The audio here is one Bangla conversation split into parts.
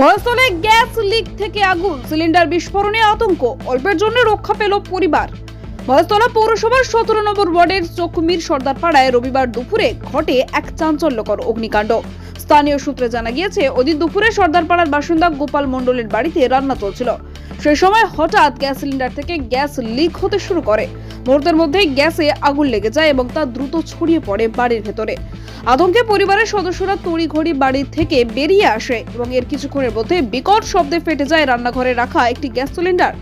মহাস্থলে গ্যাস লিক থেকে আগুন, সিলিন্ডার বিস্ফোরণে আতঙ্ক, অল্পের জন্য রক্ষা পেল পরিবার। ভয়স্থলা পৌরসভার সতেরো নম্বর ওয়ার্ডের চকুমির সর্দারপাড়ায় রবিবার দুপুরে ঘটে এক চাঞ্চল্যকর অগ্নিকাণ্ড। স্থানীয় সূত্রে জানা গিয়েছে, ওদিন দুপুরে সর্দারপাড়ার বাসিন্দা গোপাল মণ্ডলের বাড়িতে রান্না চলছিল। সেই সময় হঠাৎ গ্যাস সিলিন্ডার থেকে গ্যাস লিক হতে শুরু করে। মুহূর্তের মধ্যেই গ্যাসে আগুন লেগে যায় এবং তা দ্রুত ছড়িয়ে পড়ে বাড়ির ভেতরে। আতঙ্কে পরিবারের সদস্যরা তড়িঘড়ি বাড়ি থেকে বেরিয়ে আসে এবং এর কিছুক্ষণের মধ্যে বিকট শব্দে ফেটে যায় রান্নাঘরে রাখা একটি গ্যাস সিলিন্ডার।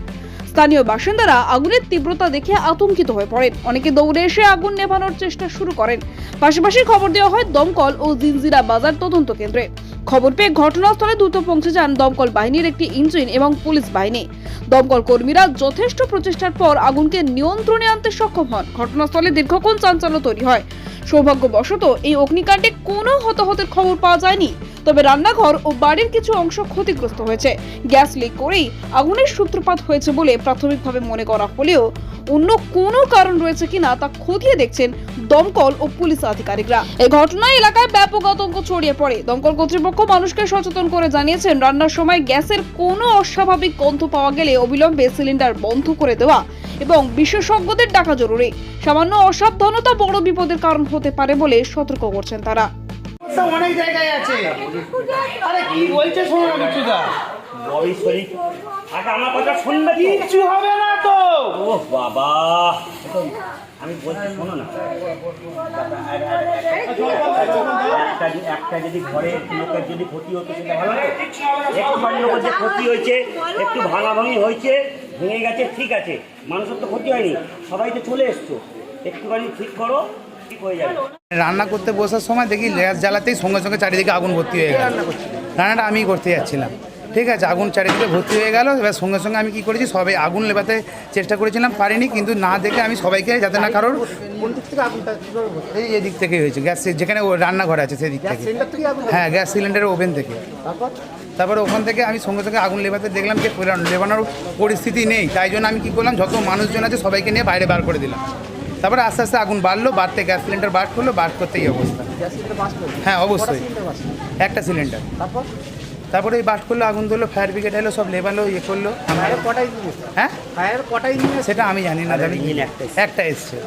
স্থানীয় বাসিন্দারা আগুনের তীব্রতা দেখে আতঙ্কিত হয়ে পড়েন। অনেকে দৌড়ে এসে আগুন নেভানোর চেষ্টা শুরু করেন। পাশাপাশি খবর দেওয়া হয় দমকল ও জিনজিরা বাজার তদন্ত কেন্দ্রে। খবর পেয়ে ঘটনাস্থলে দ্রুত পৌঁছে যান দমকল বাহিনীর একটি ইঞ্জিন এবং পুলিশ বাহিনী। দমকল কর্মীরা যথেষ্ট প্রচেষ্টার পর আগুনকে নিয়ন্ত্রণে আনতে সক্ষম হন। ঘটনাস্থলে দীর্ঘক্ষণ চাঞ্চল্য তৈরি হয়। সৌভাগ্যবশত এই অগ্নিকাণ্ডে কোনো হতাহতের খবর পাওয়া যায়নি। তবে রান্নাঘর ও বাড়ির কিছু অংশ ক্ষতিগ্রস্ত হয়েছে। গ্যাস লিক করেই আগুনের সূত্রপাত হয়েছে বলে প্রাথমিকভাবে মনে করা হলেও অন্য কোনো কারণ রয়েছে কিনা তা খতিয়ে দেখছেন দমকল ও পুলিশ আধিকারিকরা। এই ঘটনায় এলাকায় ব্যাপক আতঙ্ক ছড়িয়ে পড়ে। দমকল কর্তৃপক্ষ মানুষকে সচেতন করে জানিয়েছেন রান্নার সময় গ্যাসের কোনো অস্বাভাবিক গন্ধ পাওয়া গেলে অবিলম্বে সিলিন্ডার বন্ধ করে দেওয়া এবং বিশেষজ্ঞদের ডাকা জরুরি। সামান্য অসাবধানতা বড় বিপদের কারণ হতে পারে বলে সতর্ক করছেন তারা। অনেক জায়গায় আছে। আরে কি বলছে শোনো না আচ্ছা আমার কথা শুনবে তো? হবে না তো। ও বাবা। আমি বলছি শোনো না। একটা যদি- একটা যদি ঘরে লোকের যদি ক্ষতি হতো সেটা ভালো হতো? একটুখানি লোকের যে ক্ষতি হয়েছে একটু ভাঙাভাঙি হয়েছে ভেঙে গেছে ঠিক আছে। মানুষের তো ক্ষতি হয়নি। সবাই তো চলে এসছো। একটুখানি ঠিক করো ঠিক হয়ে যাবে। রান্না করতে বসার সময় দেখি গ্যাস জ্বালাতেই সঙ্গে সঙ্গে চারিদিকে আগুন ভর্তি হয়ে গেল। রান্নাটা আমি করতে যাচ্ছিলাম। ঠিক আছে আগুন চারিদিকে ভর্তি হয়ে গেল। এবার সঙ্গে সঙ্গে আমি কি করেছি সবাই আগুন লেবাতে চেষ্টা করেছিলাম পারিনি কিন্তু না দেখে আমি সবাইকে যাতে না কারোর? এই এদিক থেকে হয়েছে গ্যাস যেখানে ও রান্নাঘর আছে সেদিক থেকে। থেকে হ্যাঁ গ্যাস সিলিন্ডারের ওভেন থেকে। তারপর? ওখান থেকে আমি সঙ্গে সঙ্গে আগুন লেবাতে দেখলাম যে লেবানোর পরিস্থিতি নেই তাই জন্য আমি কি করলাম যত মানুষজন আছে সবাইকে নিয়ে বাইরে বার করে দিলাম। তারপরে আস্তে আস্তে আগুন বাড়লো বাড়তে গ্যাস সিলিন্ডার বার করল বার করতেই অবস্থা। বাস্ট হ্যাঁ অবশ্যই। একটা সিলিন্ডার। তারপর? তারপরে ওই বাস করল আগুন ধরলো ফায়ার ব্রিগেড এলো সব লেবালো ইয়ে করল। আমরা ফায়ারের কটা ইঞ্জিন হ্যাঁ? ফায়ারের কটা ইঞ্জিন সেটা আমি জানি না জানি একটা এসছে। একটা এসছে।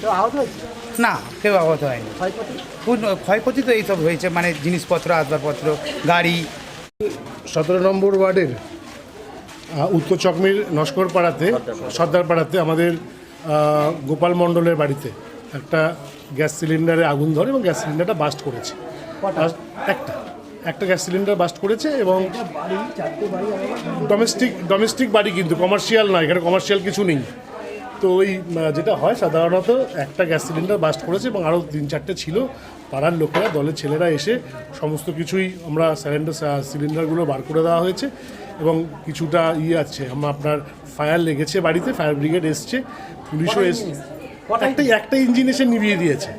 কেউ আহত হয়েছে? না কেউ আহত হয়নি। ক্ষয়ক্ষতি? ক্ষয়ক্ষতি তো এইসব হয়েছে মানে জিনিসপত্র আসবাবপত্র গাড়ি। সতেরো নম্বর ওয়ার্ডের উত্তর চকমির নস্কর পাড়াতে সর্দার পাড়াতে আমাদের গোপাল মণ্ডলের বাড়িতে একটা গ্যাস সিলিন্ডারে আগুন ধরে এবং গ্যাস সিলিন্ডারটা বাস্ট করেছে। একটা। একটা গ্যাস সিলিন্ডার বাস্ট করেছে এবং ডোমেস্টিক ডোমেস্টিক বাড়ি কিন্তু কমার্শিয়াল নয় এখানে কমার্শিয়াল কিছু নেই। তো ওই যেটা হয় সাধারণত একটা গ্যাস সিলিন্ডার বাস্ট করেছে এবং আরও তিন চারটে ছিল। পাড়ার লোকেরা দলের ছেলেরা এসে সমস্ত কিছুই আমরা সিলিন্ডার সিলিন্ডারগুলো বার করে দেওয়া হয়েছে এবং কিছুটা ইয়ে আছে আমরা আপনার ফায়ার লেগেছে বাড়িতে ফায়ার ব্রিগেড এসছে পুলিশও এসছে? একটাই একটা ইঞ্জিন এসে নিভিয়ে দিয়েছে।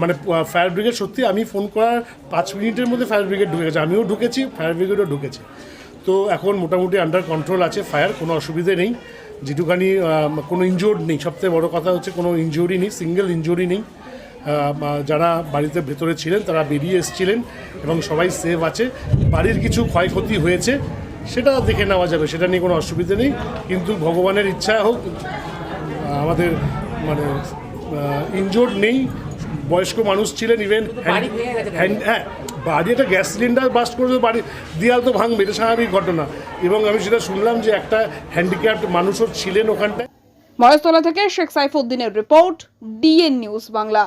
মানে ফায়ার ব্রিগেড সত্যি আমি ফোন করার পাঁচ মিনিটের মধ্যে ফায়ার ব্রিগেড ঢুকে গেছে। আমিও ঢুকেছি ফায়ার ব্রিগেডও ঢুকেছে। তো এখন মোটামুটি আন্ডার কন্ট্রোল আছে ফায়ার কোনো অসুবিধে নেই। যেটুখানি কোনো ইনজোর্ড নেই। সবথেকে বড় কথা হচ্ছে কোনো ইনজুরি নেই সিঙ্গেল ইনজুরি নেই। যারা বাড়িতে ভেতরে ছিলেন, তারা বেরিয়ে এসেছিলেন এবং সবাই সেফ আছে। বাড়ির কিছু ক্ষয়ক্ষতি হয়েছে, সেটা দেখে নেওয়া যাবে, সেটা নিয়ে কোনো অসুবিধে নেই। কিন্তু ভগবানের ইচ্ছা হোক, আমাদের মানে ইনজোর্ড নেই। বয়স্ক মানুষ ছিলেন ইভেন হ্যাঁ বাড়ি একটা গ্যাস সিলিন্ডার বাস্ট করে বাড়ি দেওয়াল তো ভাঙবে এটা স্বাভাবিক ঘটনা। এবং আমি সেটা শুনলাম যে একটা হ্যান্ডিক্যাপ্ট মানুষও ছিলেন ওখানটায়। মহেশতলা থেকে শেখ সাইফুদ্দিনের রিপোর্ট ডিএন নিউজ বাংলা।